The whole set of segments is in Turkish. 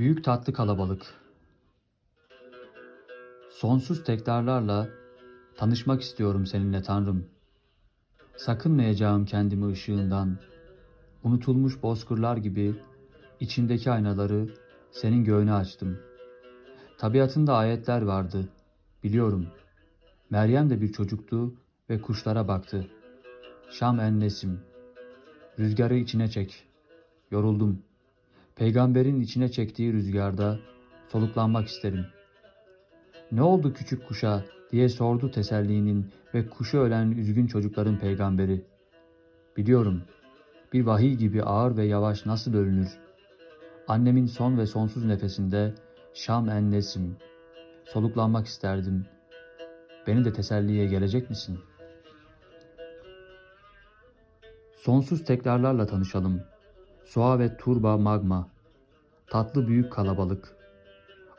Büyük tatlı kalabalık. Sonsuz tekrarlarla tanışmak istiyorum seninle Tanrım. Sakınmayacağım kendimi ışığından. Unutulmuş bozkırlar gibi içimdeki aynaları senin göğüne açtım. Tabiatında ayetler vardı. Biliyorum. Meryem de bir çocuktu ve kuşlara baktı. Şam en nesim. Rüzgarı içine çek. Yoruldum. Peygamberin içine çektiği rüzgarda soluklanmak isterim. Ne oldu küçük kuşa diye sordu tesellinin ve kuşu ölen üzgün çocukların peygamberi. Biliyorum. Bir vahiy gibi ağır ve yavaş nasıl ölünür. Annemin son ve sonsuz nefesinde Şam en nesim. Soluklanmak isterdim. Beni de teselliye gelecek misin? Sonsuz tekrarlarla tanışalım. Soğa ve turba magma. Tatlı büyük kalabalık.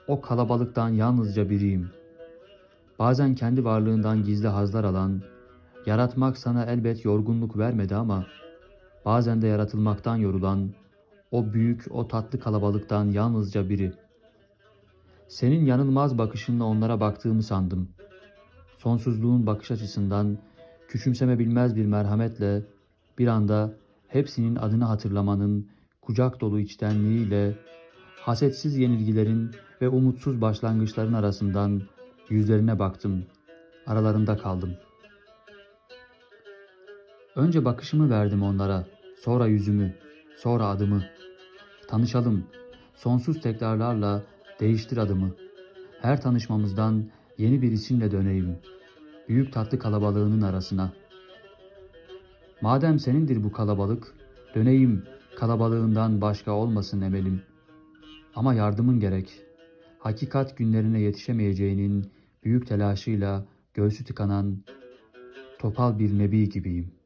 O kalabalıktan yalnızca biriyim. Bazen kendi varlığından gizli hazlar alan, yaratmak sana elbet yorgunluk vermedi ama bazen de yaratılmaktan yorulan o büyük, o tatlı kalabalıktan yalnızca biri. Senin yanılmaz bakışınla onlara baktığımı sandım. Sonsuzluğun bakış açısından küçümseme bilmez bir merhametle bir anda hepsinin adını hatırlamanın kucak dolu içtenliğiyle hasetsiz yenilgilerin ve umutsuz başlangıçların arasından yüzlerine baktım. Aralarında kaldım. Önce bakışımı verdim onlara, sonra yüzümü, sonra adımı. Tanışalım. Sonsuz tekrarlarla değiştir adımı. Her tanışmamızdan yeni bir isimle döneyim. Büyük tatlı kalabalığının arasına. Madem senindir bu kalabalık, döneyim kalabalığından başka olmasın emelim. Ama yardımın gerek. Hakikat günlerine yetişemeyeceğinin büyük telaşıyla göğsü tıkanan topal bir nebi gibiyim.''